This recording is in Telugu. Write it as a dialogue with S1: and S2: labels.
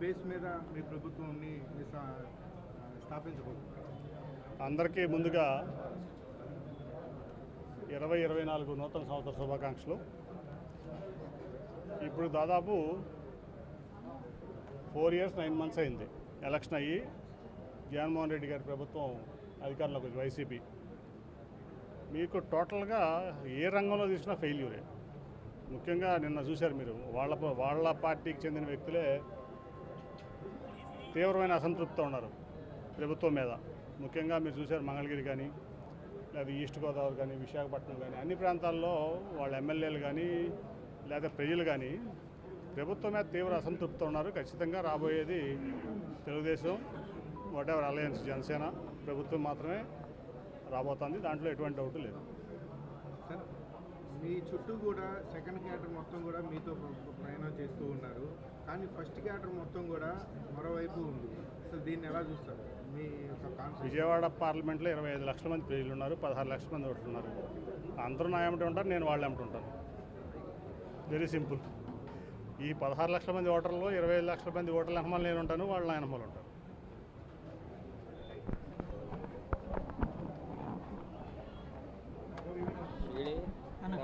S1: బేస్ మీద మీ ప్రభుత్వాన్ని స్థా- స్థాపించబోతున్నారు
S2: అందరికీ ముందుగా ఇరవై ఇరవై నాలుగు నూతన సంవత్సర శుభాకాంక్షలు. ఇప్పుడు దాదాపు ఫోర్ ఇయర్స్ నైన్ మంత్స్ అయింది. ఎలక్షన్ అయ్యి జగన్మోహన్ రెడ్డి గారి ప్రభుత్వం అధికారంలోకి వైసీపీ. మీకు టోటల్గా ఏ రంగంలో తీసినా ఫెయిల్యూరే. ముఖ్యంగా నిన్న చూశారు మీరు వాళ్ళ వాళ్ళ పార్టీకి చెందిన వ్యక్తులే తీవ్రమైన అసంతృప్తితో ఉన్నారు ప్రభుత్వం మీద. ముఖ్యంగా మీరు చూశారు మంగళగిరి కానీ లేదా ఈస్ట్ గోదావరి కానీ విశాఖపట్నం కానీ అన్ని ప్రాంతాల్లో వాళ్ళ ఎమ్మెల్యేలు కానీ లేదా ప్రజలు కానీ ప్రభుత్వం మీద తీవ్ర అసంతృప్తితో ఉన్నారు. ఖచ్చితంగా రాబోయేది Telugu Desam whatever alliance Janasena ప్రభుత్వం మాత్రమే రాబోతోంది. దాంట్లో ఎటువంటి డౌట్ లేదు.
S1: మీ చుట్టూ కూడా సెకండ్ క్యాటర్ మొత్తం కూడా మీతో ప్రయాణం చేస్తూ ఉన్నారు. కానీ ఫస్ట్ క్యాటర్ మొత్తం కూడా వైపు ఉంది. సో దీన్ని ఎలా చూస్తారు? మీ
S2: విజయవాడ పార్లమెంట్లో ఇరవై ఐదు లక్షల మంది ప్రజలు ఉన్నారు పదహారు లక్షల మంది ఒకటి ఉన్నారు. అందరూ నా ఏమిటి ఉంటారు నేను వాళ్ళు ఏమిటి ఉంటాను. వెరీ సింపుల్ ఈ పదహారు లక్షల మంది ఓటర్లో ఇరవై ఐదు లక్షల మంది ఓటర్ల ఎనమలు నేను ఉంటాను వాళ్ళ నా ఎనమలు ఉంటారు అన్న